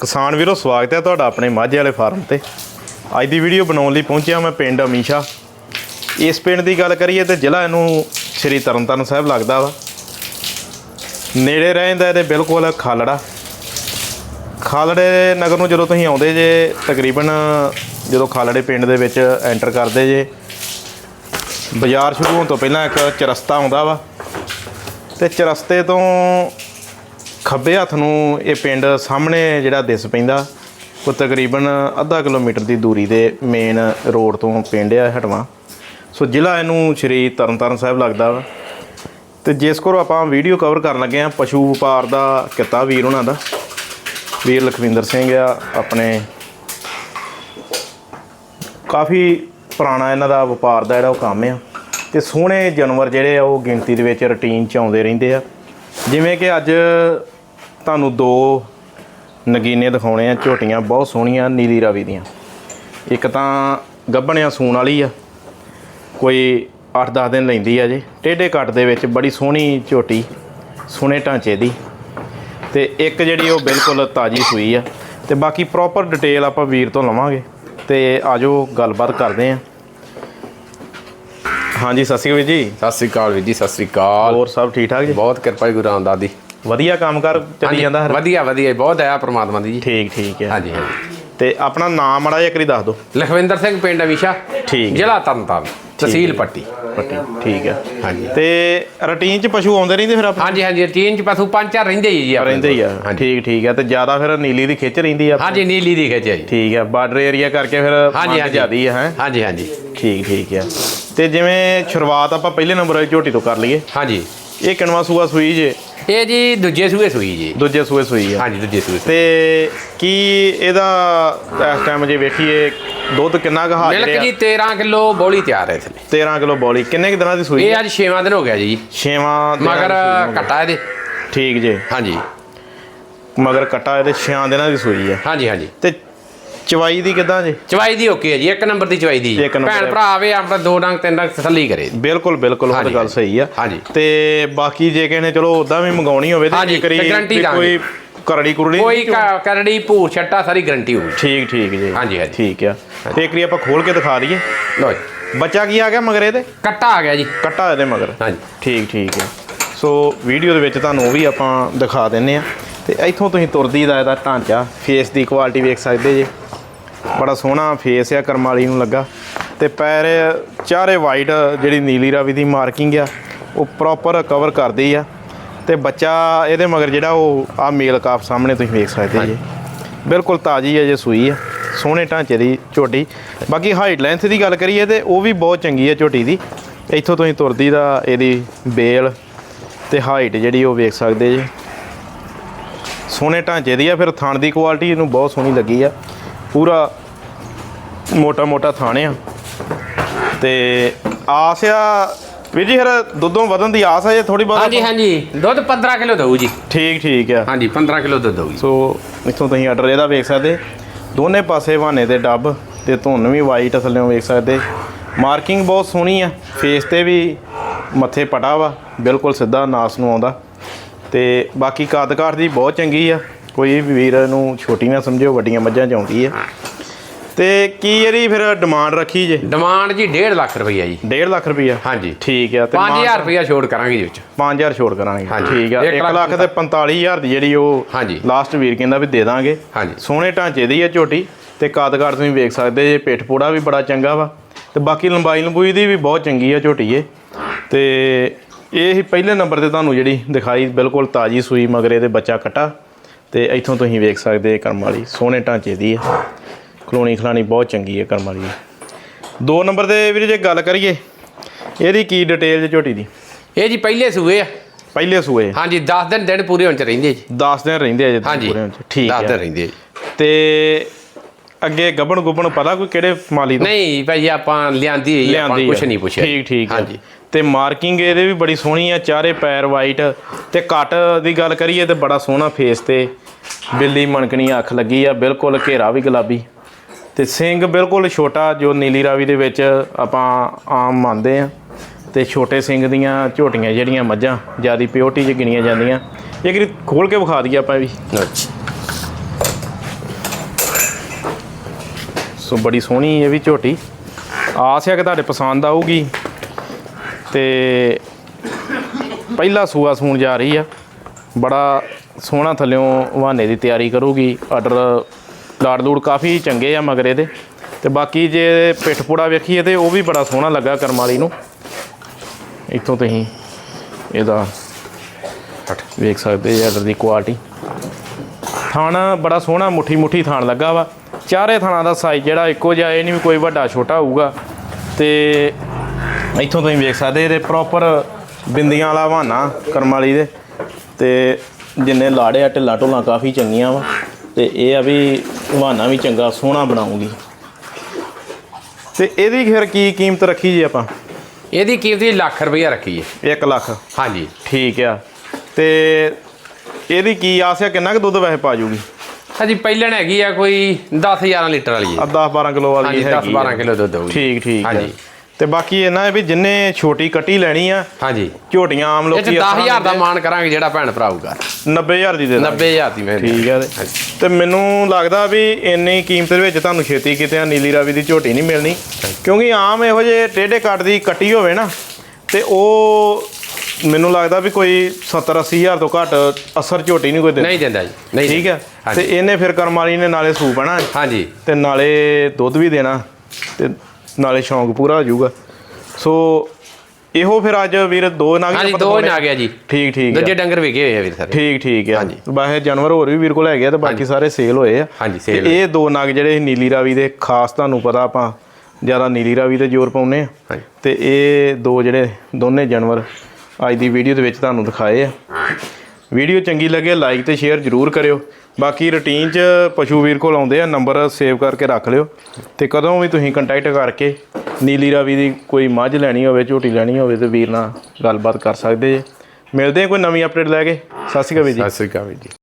ਕਿਸਾਨ ਵੀਰੋ, ਸਵਾਗਤ ਹੈ ਤੁਹਾਡਾ ਆਪਣੇ ਮਾਝੇ ਵਾਲੇ ਫਾਰਮ ਤੇ। ਅੱਜ ਦੀ ਵੀਡੀਓ ਬਣਾਉਣ ਲਈ ਪਹੁੰਚਿਆ ਮੈਂ ਪਿੰਡ ਅਮੀਸ਼ਾ। ਇਸ ਪਿੰਡ ਦੀ ਗੱਲ ਕਰੀਏ ਤੇ ਜ਼ਿਲ੍ਹਾ ਇਹਨੂੰ ਸ੍ਰੀ ਤਰਨਤਾਰਨ ਸਾਹਿਬ ਲੱਗਦਾ ਵਾ। ਨੇੜੇ ਰਹਿੰਦਾ ਇਹਦੇ ਬਿਲਕੁਲ ਖਾਲੜਾ। ਖਾਲੜੇ ਨਗਰ ਨੂੰ ਜਦੋਂ ਤੁਸੀਂ ਆਉਂਦੇ ਜੇ, ਤਕਰੀਬਨ ਜਦੋਂ ਖਾਲੜੇ ਪਿੰਡ ਦੇ ਵਿੱਚ ਐਂਟਰ ਕਰਦੇ ਜੇ, ਬਾਜ਼ਾਰ ਸ਼ੁਰੂ ਹੋਣ ਤੋਂ ਪਹਿਲਾਂ ਇੱਕ ਚਰਸਤਾ ਆਉਂਦਾ ਵਾ। ਤੇ ਚਰਸਤੇ ਤੋਂ ਖੱਬੇ ਹੱਥ ਨੂੰ ਇਹ ਪਿੰਡ ਸਾਹਮਣੇ ਜਿਹੜਾ ਦਿਸ ਪੈਂਦਾ, ਉਹ ਤਕਰੀਬਨ ਅੱਧਾ ਕਿਲੋਮੀਟਰ ਦੀ ਦੂਰੀ ਦੇ ਮੇਨ ਰੋਡ ਤੋਂ ਪਿੰਡ ਆ ਹਟਵਾ। ਸੋ ਜ਼ਿਲ੍ਹਾ ਇਹਨੂੰ ਸ਼੍ਰੀ ਤਰਨਤਾਰਨ ਸਾਹਿਬ ਲੱਗਦਾ ਵਾ। ਤੇ ਜਿਸ ਕੋਲ ਆਪਾਂ ਵੀਡੀਓ ਕਵਰ ਕਰਨ ਲੱਗੇ ਆ ਪਸ਼ੂ ਵਪਾਰ ਦਾ ਕਿੱਤਾ ਵੀਰ ਉਹਨਾਂ ਦਾ। ਵੀਰ ਲਖਵਿੰਦਰ ਸਿੰਘ ਆ, ਆਪਣੇ ਕਾਫੀ ਪੁਰਾਣਾ ਇਹਨਾਂ ਦਾ ਵਪਾਰ ਦਾ ਜਿਹੜਾ ਉਹ ਕੰਮ ਆ। ਤੇ ਸੋਹਣੇ ਜਾਨਵਰ ਜਿਹੜੇ ਆ, ਉਹ ਗਿਣਤੀ ਦੇ ਵਿੱਚ ਰੁਟੀਨ ਚ ਆਉਂਦੇ ਰਹਿੰਦੇ ਆ। ਜਿਵੇਂ ਕਿ ਅੱਜ ਤੁਹਾਨੂੰ ਦੋ ਨਗੀਨੇ ਦਿਖਾਉਣੇ ਆ, ਝੋਟੀਆਂ ਬਹੁਤ ਸੋਹਣੀਆਂ, ਨੀਲੀ ਰਾਵੀ ਦੀਆਂ। ਇੱਕ ਤਾਂ ਗੱਭਣਿਆ ਸੂਣ ਵਾਲੀ ਆ, ਕੋਈ 8-10 ਦਿਨ ਲੈਂਦੀ ਆ ਜੇ। ਟੇਢੇ ਕੱਟ ਦੇ ਵਿੱਚ ਬੜੀ ਸੋਹਣੀ ਝੋਟੀ, ਸੋਹਣੇ ਢਾਂਚੇ ਦੀ। ਤੇ ਇੱਕ ਜਿਹੜੀ ਉਹ ਬਿਲਕੁਲ ਤਾਜੀ ਸੂਈ ਆ। ਤੇ ਬਾਕੀ ਪ੍ਰੋਪਰ ਡਿਟੇਲ ਆਪਾਂ ਵੀਰ ਤੋਂ ਲਵਾਂਗੇ। ਤੇ ਆਜੋ ਗੱਲਬਾਤ ਕਰਦੇ ਆਂ। ਹਾਂਜੀ ਸਤਿ ਸ਼੍ਰੀ ਅਕਾਲ ਵੀਰ ਜੀ। ਸਤਿ ਸ੍ਰੀ ਅਕਾਲ ਵੀਰ ਜੀ ਸਤਿ ਸ੍ਰੀ ਅਕਾਲ। ਹੋਰ ਸਭ ਠੀਕ ਠਾਕ ਜੀ? ਬਹੁਤ ਕਿਰਪਾ ਜੀ ਗੁਰੂ ਰਾਮਦਾਸ ਦੀ। ਵਧੀਆ ਕੰਮ ਕਰ ਚੱਲੀ ਜਾਂਦਾ ਹਰ ਵਧੀਆ ਵਧੀਆ ਬਹੁਤ ਦਇਆ ਪ੍ਰਮਾਤਮਾ ਦੀ ਜੀ। ਠੀਕ ਠੀਕ ਹੈ। ਹਾਂਜੀ ਹਾਂਜੀ। ਤੇ ਆਪਣਾ ਨਾਮ ਮੜਾ ਜਿਹਾ ਕਰੀ ਦੱਸ ਦਿਓ। ਲਖਵਿੰਦਰ ਸਿੰਘ ਪਿੰਡ ਅਮੀਸ਼ਾ ਠੀਕ ਹੈ। ਜ਼ਿਲ੍ਹਾ ਤਰਨਤਾਰਨ ਤਹਿਸੀਲ ਪੱਟੀ। ਪੱਟੀ ਠੀਕ ਹੈ। ਹਾਂਜੀ। ਤੇ ਰੁਟੀਨ ਚ ਪਸ਼ੂ ਆਉਂਦੇ ਰਹਿੰਦੇ ਫਿਰ ਆਪਾਂ ਹਾਂਜੀ ਹਾਂਜੀ ਟੀਨ ਚ ਪਸ਼ੂ ਪੰਜ ਚਾਰ ਰਹਿੰਦੇ ਹੀ ਜੀ ਆਪਣੇ ਰਹਿੰਦੇ ਹੀ ਆ। ਕੋਲ। ਹਾਂਜੀ। ਠੀਕ ਠੀਕ ਹੈ। ਤੇ ਜ਼ਿਆਦਾ ਫਿਰ ਨੀਲੀ ਦੀ ਖਿੱਚ ਰਹਿੰਦੀ ਆ ਹਾਂਜੀ ਨੀਲੀ ਦੀ ਖਿੱਚ ਹੈ ਜੀ। ਠੀਕ ਹੈ। ਬਾਰਡਰ ਏਰੀਆ ਕਰਕੇ ਫਿਰ ਹਾਂਜੀ ਮੰਗ ਹਾਂਜੀ। ਜ਼ਿਆਦੀ ਹੈ ਹੈਂ? ਹਾਂਜੀ ਹਾਂਜੀ। ਠੀਕ ਠੀਕ ਹੈ। ਤੇ ਜਿਵੇਂ ਸ਼ੁਰੂਆਤ ਆਪਾਂ ਪਹਿਲੇ ਨੰਬਰ ਵਾਲੀ ਝੋਟੀ ਤੋਂ ਕਰ ਲਈਏ। ਹਾਂਜੀ। ਇਹ ਕਿਣਵਾ ਸੂਆ ਸੂਈ ਜੇ। ਇਹ ਜੀ ਦੂਜੇ ਸੂਏ ਸੂਈ ਜੀ। ਦੂਜੇ ਸੂਏ ਸੂਈ ਆ। ਹਾਂਜੀ ਦੂਜੇ ਸੂਏ ਸੂਈ। ਤੇ ਕੀ ਇਹਦਾ ਇਸ ਟਾਈਮ ਜੇ ਵੇਖੀਏ ਦੁੱਧ ਕਿੰਨਾ ਕੁ ਹਾਜ਼ਰ ਮਿਲਕ ਜੀ 13 ਕਿਲੋ ਬੋਲੀ ਤਿਆਰ ਹੈ ਲਈ 13 ਕਿਲੋ ਬੋਲੀ। ਕਿੰਨੇ ਕੁ ਦਿਨਾਂ ਦੀ ਸੂਈ ਇਹ ਅੱਜ 6ਵਾਂ ਦਿਨ ਹੋ ਗਿਆ ਜੀ। ਛੇਵਾਂ ਦਿਨਾਂ ਮਗਰ ਦੀ ਸੂਈ ਹੋ ਗਈ। ਕੱਟਾ ਇਹਦੇ। ਠੀਕ ਜੇ। ਹਾਂਜੀ। ਮਗਰ ਕਟਾ ਇਹਦੇ 6 ਦਿਨਾਂ ਦੀ ਸੂਈ ਆ। ਹਾਂਜੀ ਹਾਂਜੀ। ਤੇ ਚਵਾਈ ਦੀ ਕਿਦਾਂ ਜੇ? ਚਵਾਈ ਦੀ ਓਕੇ ਹੈ ਜੀ ਇੱਕ ਨੰਬਰ ਦੀ ਚਵਾਈ ਦੀ ਭੈਣ। ਭਰਾ ਆਵੇ ਆਪਣਾ ਦੋ ਡੰਗ ਤਿੰਨ ਡੰਗ ਤਸੱਲੀ ਕਰੇ। ਬਿਲਕੁਲ ਬਿਲਕੁਲ ਉਹ ਗੱਲ ਸਹੀ ਆ। ਤੇ ਬਾਕੀ ਜੇ ਕਿਸੇ ਨੇ ਚਲੋ ਉਦਾਂ ਵੀ ਮੰਗਾਉਣੀ ਹੋਵੇ ਤੇ ਦਾਂਗੇ। ਕੋਈ ਕਰੜੀ ਕੁਰੜੀ ਕੋਈ ਕਰੜੀ ਭੂਰ ਛੱਟਾ ਸਾਰੀ ਗਰੰਟੀ ਹੋਊਗੀ ਠੀਕ ਠੀਕ ਜੀ। ਹਾਂਜੀ, ਹਾਂਜੀ। ਠੀਕ ਆ। ਤੇ ਇੱਕ ਵਾਰੀ ਆਪਾਂ ਖੋਲ ਕੇ ਦਿਖਾ ਦਈਏ। ਲੋ ਜੀ। ਬੱਚਾ ਕੀ ਆ ਗਿਆ ਮਗਰ ਇਹਦੇ? ਕੱਟਾ ਆ ਗਿਆ ਜੀ। ਕੱਟਾ ਇਹਦੇ ਮਗਰ। ਹਾਂਜੀ। ਠੀਕ ਠੀਕ ਹੈ ਸੋ ਵੀਡੀਓ ਦੇ ਵਿੱਚ ਤੁਹਾਨੂੰ ਉਹ ਵੀ ਆਪਾਂ ਦਿਖਾ ਦਿੰਨੇ ਆ। ਤੇ ਇੱਥੋਂ ਤੁਸੀਂ ਤੁਰਦੀ ਦਾ ਇਹਦਾ ਢਾਂਚਾ ਫੇਸ ਦੀ ਕੁਆਲਿਟੀ ਵੇਖ ਸਕਦੇ ਜੇ। ਬੜਾ ਸੋਹਣਾ ਫੇਸ ਆ ਕਰਮਾਲੀ ਨੂੰ ਲੱਗਾ। ਤੇ ਪੈਰ ਚਾਰੇ ਵਾਈਟ ਜਿਹੜੀ ਨੀਲੀ ਰਾਵੀ ਦੀ ਮਾਰਕਿੰਗ ਆ, ਉਹ ਪ੍ਰੋਪਰ ਕਵਰ ਕਰਦੀ ਆ। ਤੇ ਬੱਚਾ ਇਹਦੇ ਮਗਰ ਜਿਹੜਾ ਉਹ ਆ ਮੇਲ ਕਾਫ ਸਾਹਮਣੇ ਤੁਸੀਂ ਵੇਖ ਸਕਦੇ ਜੀ। ਬਿਲਕੁਲ ਤਾਜੀ ਹੈ ਜੇ, ਸੂਈ ਆ। ਸੋਹਣੇ ਢਾਂਚੇ ਦੀ ਝੋਟੀ। ਬਾਕੀ ਹਾਈਟ ਲੈਂਥ ਦੀ ਗੱਲ ਕਰੀਏ ਤੇ ਉਹ ਵੀ ਬਹੁਤ ਚੰਗੀ ਹੈ ਝੋਟੀ ਦੀ। ਇੱਥੋਂ ਤੁਸੀਂ ਤੁਰਦੀ ਦਾ ਇਹਦੀ ਬੇਲ ਤੇ ਹਾਈਟ ਜਿਹੜੀ ਉਹ ਵੇਖ ਸਕਦੇ ਜੀ। ਸੋਹਣੇ ਢਾਂਚੇ ਦੀ ਆ, ਫਿਰ ਥਣ ਦੀ ਕੁਆਲਿਟੀ ਇਹਨੂੰ ਬਹੁਤ ਸੋਹਣੀ ਲੱਗੀ ਆ। ਪੂਰਾ ਮੋਟਾ ਮੋਟਾ ਥਾਣੇ ਆ। ਤੇ ਆਸ ਆ ਵੀਰ ਜੀ ਫਿਰ ਦੁੱਧੋਂ ਵਧਣ ਦੀ ਆਸ ਆ ਜੇ ਥੋੜੀ ਬਹੁਤ? ਹਾਂਜੀ ਹਾਂਜੀ। ਦੁੱਧ 15 ਕਿਲੋ ਦਊ ਜੀ। ਠੀਕ ਠੀਕ ਆ। ਹਾਂਜੀ 15 ਕਿਲੋ ਦੁੱਧ ਦਊਗੀ ਸੋ ਇੱਥੋਂ ਤੁਸੀਂ ਆਰਡਰ ਇਹਦਾ ਵੇਖ ਸਕਦੇ। ਦੋਨੇ ਪਾਸੇ ਬਹਾਨੇ ਦੇ ਡੱਬ ਤੇ ਧੁੰਨ ਵੀ ਵਾਈਟ ਥੱਲੇੋਂ ਵੇਖ ਸਕਦੇ। ਮਾਰਕਿੰਗ ਬਹੁਤ ਸੋਹਣੀ ਆ। ਫੇਸ ਤੇ ਵੀ ਮੱਥੇ ਪਟਾ ਵਾ। ਬਿਲਕੁਲ ਸਿੱਧਾ ਨਾਸ ਨੂੰ ਆਉਂਦਾ। ਤੇ ਬਾਕੀ ਕਾਦਕਾਰ ਦੀ ਬਹੁਤ ਚੰਗੀ ਆ। ਕੋਈ ਵੀ ਵੀਰ ਨੂੰ ਛੋਟੀ ਨਾ ਸਮਝਿਓ ਵੱਡੀਆਂ ਮੱਝਾਂ ਚ ਆਉਂਦੀ ਆ ਤੇ ਕੀ ਇਹਦੀ ਫਿਰ ਡਿਮਾਂਡ ਰੱਖੀ ਜੇ? ਡਿਮਾਂਡ ਜੀ 1.5 ਲੱਖ ਰੁਪਈਆ ਜੀ। 1.5 ਲੱਖ ਰੁਪਈਆ? ਹਾਂਜੀ। ਠੀਕ ਆ ਤੇ 5000 ਰੁਪਈਆ ਛੋੜ ਕਰਾਂਗੇ ਜੀ ਵਿੱਚ। 5000 ਛੋੜ ਕਰਾਂਗੇ। ਠੀਕ ਆ ਇੱਕ 1 ਲੱਖ ਤੇ 45000 ਦੀ ਜਿਹੜੀ ਉਹ ਹਾਂਜੀ। ਲਾਸਟ ਵੀਰ ਕਹਿੰਦਾ ਵੀ ਦੇ ਦਾਂਗੇ। ਹਾਂਜੀ। ਸੋਹਣੇ ਢਾਂਚੇ ਦੀ ਹੈ ਝੋਟੀ ਤੇ ਕਾਦਗਾਰ ਤੁਸੀਂ ਵੇਖ ਸਕਦੇ ਜੇ ਪਿੱਠ ਪੂੜਾ ਵੀ ਬੜਾ ਚੰਗਾ ਵਾ ਤੇ ਬਾਕੀ ਲੰਬਾਈ ਲੰਬੂਈ ਦੀ ਵੀ ਬਹੁਤ ਚੰਗੀ ਆ ਝੋਟੀ ਇਹ। ਤੇ ਇਹ ਹੀ ਪਹਿਲੇ ਨੰਬਰ ਤੇ ਤੁਹਾਨੂੰ ਜਿਹੜੀ ਦਿਖਾਈ ਬਿਲਕੁਲ ਤਾਜੀ ਸੂਈ ਮਗਰੇ ਦੇ ਬੱਚਾ ਕਟਾ। ਤੇ ਇੱਥੋਂ ਤੁਸੀਂ ਵੇਖ ਸਕਦੇ ਇਹ ਕਰਮ ਵਾਲੀ। ਸੋਹਣੇ ਢਾਂਚੇ ਦੀ ਹੈ ਕਲੋਨੀ ਖਲਾਣੀ ਬਹੁਤ ਚੰਗੀ ਹੈ ਕਰਮ ਵਾਲੀ ਦੋ ਨੰਬਰ ਤੇ ਵੀਰ ਜੇ ਗੱਲ ਕਰੀਏ। ਇਹਦੀ ਕੀ ਡਿਟੇਲ ਜੇ ਝੋਟੀ ਦੀ? ਇਹ ਜੀ ਪਹਿਲੇ ਸੂਏ ਆ। ਪਹਿਲੇ ਸੂਏ। ਹਾਂਜੀ 10 ਦਿਨ ਦਿਨ ਪੂਰੇ ਹੋਣ ਚ ਰਹਿੰਦੇ ਜੀ। 10 ਦਿਨ ਰਹਿੰਦੇ ਆ ਜੇ ਪੂਰੇ ਹੋਣ 'ਚ। ਠੀਕ 10 ਦਿਨ ਹੈ ਰਹਿੰਦੇ ਜੀ। ਤੇ ਅੱਗੇ ਗੱਬਣ ਗੁੱਬਣ ਪਤਾ ਕੋਈ ਕਿਹੜੇ ਮਾਲੀ ਤੋਂ? ਨਹੀਂ ਭਾਈ ਆਪਾਂ ਲਿਆਂਦੀ ਆ, ਆਪਾਂ ਕੁਝ। ਨਹੀਂ ਪੁੱਛਿਆ ਠੀਕ ਠੀਕ ਹੈ। ਹਾਂਜੀ। ਤੇ ਮਾਰਕਿੰਗ ਇਹਦੇ ਵੀ ਬੜੀ ਸੋਹਣੀ ਆ ਚਾਰੇ ਪੈਰ ਵਾਈਟ ਤੇ ਕੱਟ ਦੀ ਗੱਲ ਕਰੀਏ ਤੇ ਬੜਾ ਸੋਹਣਾ ਫੇਸ ਤੇ ਬਿੱਲੀ ਮਣਕਣੀ ਅੱਖ ਲੱਗੀ ਆ ਬਿਲਕੁਲ ਘੇਰਾ ਵੀ ਗੁਲਾਬੀ। ਤੇ ਸਿੰਘ ਬਿਲਕੁਲ ਛੋਟਾ ਜੋ ਨੀਲੀ ਰਾਵੀ ਦੇ ਵਿੱਚ ਆਪਾਂ ਆਮ ਮੰਨਦੇ ਆ। ਤੇ ਛੋਟੇ ਸਿੰਘ ਦੀਆਂ ਝੋਟੀਆਂ ਜਿਹੜੀਆਂ ਮੱਝਾਂ ਜਿਆਦੀ ਪਿਓਰਟੀ 'ਚ ਗਿਣੀਆਂ ਜਾਂਦੀਆਂ। ਇਹ ਕਿ ਖੋਲ ਕੇ ਵਿਖਾ ਦਈਏ ਆਪਾਂ ਵੀ। ਅੱਛਾ। ਸੋ ਬੜੀ ਸੋਹਣੀ ਇਹ ਵੀ ਝੋਟੀ। ਆਸ ਹੈ ਕਿ ਤੁਹਾਡੇ ਪਸੰਦ ਆਊਗੀ। ਤੇ ਪਹਿਲਾ ਸੂਆ ਸੂਣ ਜਾ ਰਹੀ ਆ। ਬੜਾ ਸੋਹਣਾ ਥੱਲਿਓਂ ਹਵਾਨੇ ਦੀ ਤਿਆਰੀ ਕਰੂਗੀ। ਆਰਡਰ ਲਾੜ ਲੂੜ ਕਾਫੀ ਚੰਗੇ ਆ ਮਗਰੇ ਦੇ। ਤੇ ਬਾਕੀ ਜੇ ਪਿੱਠ ਪੂੜਾ ਵੇਖੀਏ ਤੇ ਉਹ ਵੀ ਬੜਾ ਸੋਹਣਾ ਲੱਗਾ ਕਰਮ ਵਾਲੀ ਨੂੰ। ਇੱਥੋਂ ਤੁਸੀਂ ਇਹਦਾ ਵੇਖ ਸਕਦੇ ਜੀ ਆਰਡਰ ਦੀ ਕੁਆਲਿਟੀ ਥਣ ਬੜਾ ਸੋਹਣਾ ਮੁੱਠੀ ਮੁੱਠੀ ਥਾਣ ਲੱਗਾ ਵਾ। ਚਾਰੇ ਥਾਣਾ ਦਾ ਸਾਈਜ਼ ਜਿਹੜਾ ਇੱਕੋ ਜਿਹਾ, ਇਹ ਨਹੀਂ ਵੀ ਕੋਈ ਵੱਡਾ ਛੋਟਾ ਹੋਊਗਾ। ਤੇ ਇੱਥੋਂ ਤੁਸੀਂ ਵੇਖ ਸਕਦੇ ਇਹਦੇ ਪ੍ਰੋਪਰ ਬਿੰਦੀਆਂ ਵਾਲਾ ਹਵਾਨਾ ਕਰਮ ਵਾਲੀ ਦੇ। ਤੇ ਜਿੰਨੇ ਲਾੜੇ ਆ ਢਿੱਲਾ ਢੋਲਾਂ ਕਾਫੀ ਚੰਗੀਆਂ ਵਾ। ਤੇ ਇਹ ਆ ਵੀ ਹਵਾਨਾ ਵੀ ਚੰਗਾ ਸੋਹਣਾ ਬਣਾਉਂਗੀ ਤੇ ਇਹਦੀ ਫਿਰ ਕੀ ਕੀਮਤ ਰੱਖੀ ਜੀ ਆਪਾਂ? ਇਹਦੀ ਕੀਮਤ ਜੀ ਲੱਖ ਰੁਪਈਆ ਰੱਖੀ ਹੈ 1 ਲੱਖ? ਹਾਂਜੀ। ਠੀਕ ਆ। ਤੇ ਇਹਦੀ ਕੀ ਆਸ ਆ ਕਿੰਨਾ ਕੁ ਦੁੱਧ ਵੈਸੇ ਪਾ ਜੂਗੀ? ਹਾਂਜੀ ਪਹਿਲਣ ਹੈਗੀ ਆ ਕੋਈ 10 11 ਲੀਟਰ ਵਾਲੀ ਹੈ ਆ 10 12 ਕਿਲੋ ਵਾਲੀ ਹੈਗੀ 10 ਆ। 12 ਕਿਲੋ ਦੁੱਧ ਹੋਊਗੀ ਠੀਕ ਠੀਕ। ਹਾਂਜੀ। ਤੇ ਬਾਕੀ ਇਹਨਾਂ ਹੈ ਵੀ ਜਿੰਨੇ ਛੋਟੀ ਕੱਟੀ ਲੈਣੀ ਆ ਹਾਂਜੀ। ਝੋਟੀਆਂ ਆਮ ਇਹ ਲੋਕੀ ਚ 10000 ਦਾ ਮਾਨ ਕਰਾਂਗੇ ਜਿਹੜਾ ਭੈਣ ਭਰਾਊਗਾ 90000 ਦੀ ਦੇ ਦਾਂਗੇ। 90000 ਦੀ ਮੈਂ ਠੀਕ ਆ ਤੇ। ਤੇ ਮੈਨੂੰ ਲੱਗਦਾ ਵੀ ਇੰਨੀ ਕੀਮਤ ਦੇ ਵਿੱਚ ਤੁਹਾਨੂੰ ਛੇਤੀ ਕਿਤੇ ਨੀਲੀ ਰਾਵੀ ਦੀ ਝੋਟੀ ਨਹੀਂ ਮਿਲਣੀ। ਕਿਉਂਕਿ ਆਮ ਇਹੋ ਜਿਹੇ ਟੇਢੇ ਕੱਟ ਦੀ ਕੱਟੀ ਹੋਵੇ ਨਾ ਤੇ ਉਹ ਮੈਨੂੰ ਲੱਗਦਾ ਵੀ ਕੋਈ 70 80000 ਤੋਂ ਘੱਟ ਅਸਰ ਝੋਟੀ ਨਹੀਂ ਕੋਈ ਦਿੰਦੀ। ਨਹੀਂ ਦਿੰਦਾ ਜੀ ਨਹੀਂ ਠੀਕ ਆ? ਤੇ ਹਾਂਜੀ। ਇਹਨੇ ਫਿਰ ਕਰਮ ਵਾਲੀ ਨੇ ਨਾਲੇ ਸੂ ਬਣਾ ਹਾਂਜੀ। ਤੇ ਨਾਲੇ ਦੁੱਧ ਵੀ ਦੇਣਾ। ਤੇ ਨਾਲੇ ਸ਼ੌਂਕ ਪੂਰਾ ਹੋ ਜਾਊਗਾ। ਸੋ ਇਹੋ ਫਿਰ ਅੱਜ ਵੀਰ ਦੋ ਨਗ ਹਾਂਜੀ ਦੋ ਆ ਗਿਆ ਜੀ। ਠੀਕ ਠੀਕ ਦੂਜੇ। ਡੰਗਰ ਵਿਕੇ ਹੋਏ ਆ ਵੀਰ ਸਾਰੇ। ਠੀਕ ਠੀਕ ਆ। ਹਾਂਜੀ। ਬਾਹਰ ਜਾਨਵਰ ਹੋਰ ਵੀ ਵੀਰ ਕੋਲ ਹੈਗੇ ਆ ਤੇ ਬਾਕੀ ਸਾਰੇ ਸੇਲ ਹੋਏ ਆ। ਹਾਂਜੀ, sale ਇਹ ਦੋ ਨਗ ਜਿਹੜੇ ਨੀਲੀ ਰਾਵੀ ਦੇ ਖਾਸ ਤੁਹਾਨੂੰ ਪਤਾ ਆਪਾਂ ਜ਼ਿਆਦਾ ਨੀਲੀ ਰਾਵੀ ਤੇ ਜ਼ੋਰ ਪਾਉਨੇ ਆ। ਤੇ ਇਹ ਦੋ ਜਿਹੜੇ ਦੋਨੇ ਜਾਨਵਰ ਅੱਜ ਦੀ ਵੀਡੀਓ ਦੇ ਵਿੱਚ ਤੁਹਾਨੂੰ ਦਿਖਾਏ ਆ। ਵੀਡੀਓ ਚੰਗੀ ਲੱਗੇ ਲਾਈਕ ਤੇ ਸ਼ੇਅਰ ਜ਼ਰੂਰ ਕਰਿਓ। ਬਾਕੀ ਰੁਟੀਨ 'ਚ ਪਸ਼ੂ ਵੀਰ ਕੋਲ ਆਉਂਦੇ ਆ ਨੰਬਰ ਸੇਵ ਕਰਕੇ ਰੱਖ ਲਿਓ। ਤੇ ਕਦੋਂ ਵੀ ਤੁਸੀਂ ਕੰਟੈਕਟ ਕਰਕੇ ਨੀਲੀ ਰਾਵੀ ਦੀ ਕੋਈ ਮੱਝ ਲੈਣੀ ਹੋਵੇ, ਝੋਟੀ ਲੈਣੀ ਹੋਵੇ ਤੇ ਵੀਰ ਨਾਲ ਗੱਲਬਾਤ ਕਰ ਸਕਦੇ ਜੇ। ਮਿਲਦੇ ਆ ਕੋਈ ਨਵੀਂ ਅਪਡੇਟ ਲੈ ਕੇ। ਸਤਿ ਸ਼੍ਰੀ ਅਕਾਲ ਵੀਰ ਜੀ। ਸਤਿ ਸ੍ਰੀ ਅਕਾਲ ਵੀਰ ਜੀ।